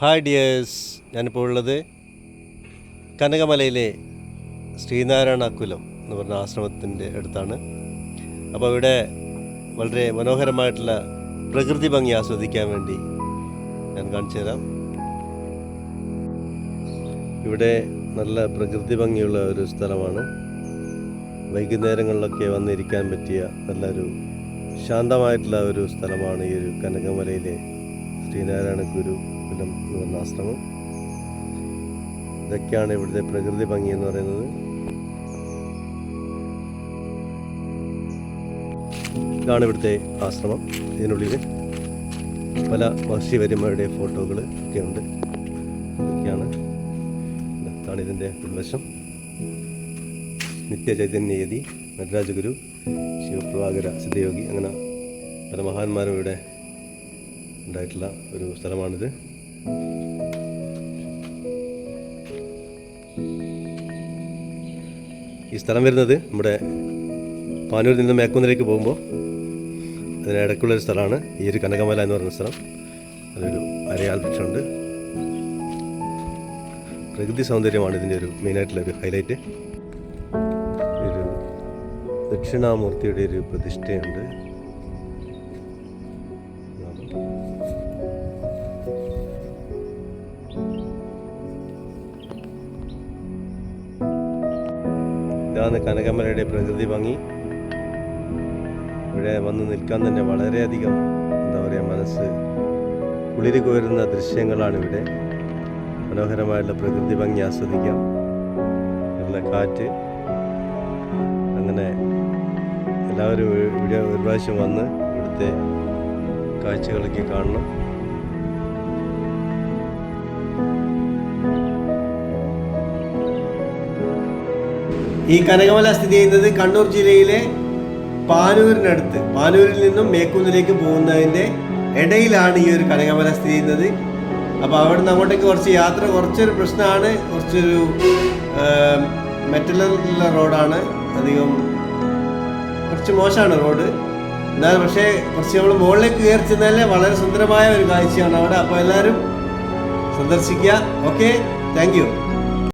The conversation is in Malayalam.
ഹായ് ഡിയേഴ്സ് ഞാനിപ്പോൾ ഉള്ളത് കനകമലയിലെ ശ്രീനാരായണ കുലം എന്ന് പറഞ്ഞ ആശ്രമത്തിന്റെ അടുത്താണ്. അപ്പോൾ ഇവിടെ വളരെ മനോഹരമായിട്ടുള്ള പ്രകൃതി ഭംഗി ആസ്വദിക്കാൻ വേണ്ടി ഞാൻ കാണിച്ചു തരാം. ഇവിടെ നല്ല പ്രകൃതി ഭംഗിയുള്ള ഒരു സ്ഥലമാണ്. വൈകുന്നേരങ്ങളിലൊക്കെ വന്നിരിക്കാൻ പറ്റിയ നല്ലൊരു ശാന്തമായിട്ടുള്ള ഒരു സ്ഥലമാണ് ഈ ഒരു കനകമലയിലെ ശ്രീനാരായണ ഗുരു കുലം എന്ന് പറഞ്ഞ ആശ്രമം. ഇതൊക്കെയാണ് ഇവിടുത്തെ പ്രകൃതി ഭംഗി എന്ന് പറയുന്നത്. ഇതാണ് ഇവിടുത്തെ ആശ്രമം. ഇതിനുള്ളിൽ പല മഹർഷിവര്യന്മാരുടെ ഫോട്ടോകൾ ഒക്കെ ഉണ്ട് ഇതൊക്കെയാണ്. ഇതാണ് ഇതിന്റെ ഉൾവശം നിത്യചൈതന്യയതി നടരാജഗുരു ശിവപ്രഭാകര സിദ്ധയോഗി അങ്ങനെ പല മഹാന്മാരും ഇവിടെ ഉണ്ടായിട്ടുള്ള ഒരു സ്ഥലമാണിത്. ഈ സ്ഥലം വരുന്നത് നമ്മുടെ പാനൂരിൽ നിന്ന് മേക്കുന്നിലേക്ക് പോകുമ്പോൾ അതിനിടയ്ക്കുള്ളൊരു സ്ഥലമാണ്. ഈ ഒരു കനകമല എന്ന് പറയുന്ന സ്ഥലം. അതൊരു അരയാൽ വൃക്ഷമുണ്ട്. പ്രകൃതി സൗന്ദര്യമാണ് ഇതിന്റെ ഒരു മെയിനായിട്ടുള്ള ഒരു ഹൈലൈറ്റ്. ഒരു ദക്ഷിണാമൂർത്തിയുടെ ഒരു പ്രതിഷ്ഠയുണ്ട്. ഇതാണ് കനകമലയുടെ പ്രകൃതി ഭംഗി. ഇവിടെ വന്ന് നിൽക്കാൻ തന്നെ വളരെയധികം എന്താ പറയുക മനസ്സ് കുളിരി കോരുന്ന ദൃശ്യങ്ങളാണ് ഇവിടെ. മനോഹരമായുള്ള പ്രകൃതി ഭംഗി ആസ്വദിക്കാം. നല്ല കാറ്റ്. അങ്ങനെ എല്ലാവരും ഇവിടെ ഒരു പ്രാവശ്യം വന്ന് ഇവിടുത്തെ കാഴ്ചകളൊക്കെ കാണണം. ഈ കനകമല സ്ഥിതി ചെയ്യുന്നത് കണ്ണൂർ ജില്ലയിലെ പാനൂരിനടുത്ത്. പാനൂരിൽ നിന്നും മേക്കുന്നിലേക്ക് പോകുന്നതിന്റെ ഇടയിലാണ് ഈ ഒരു കനകമല സ്ഥിതി ചെയ്യുന്നത്. അപ്പോൾ അവിടുന്ന് അങ്ങോട്ടേക്ക് കുറച്ച് യാത്ര കുറച്ചൊരു പ്രശ്നമാണ്. കുറച്ചൊരു മെറ്റലുള്ള റോഡാണ്. അധികം കുറച്ച് മോശമാണ് റോഡ്. എന്നാൽ പക്ഷേ കുറച്ച് നമ്മൾ മുകളിലേക്ക് കയറി ചെന്നാലേ വളരെ സുന്ദരമായ ഒരു കാഴ്ചയാണ് അവിടെ. അപ്പോൾ എല്ലാവരും സന്ദർശിക്കുക. Okay thank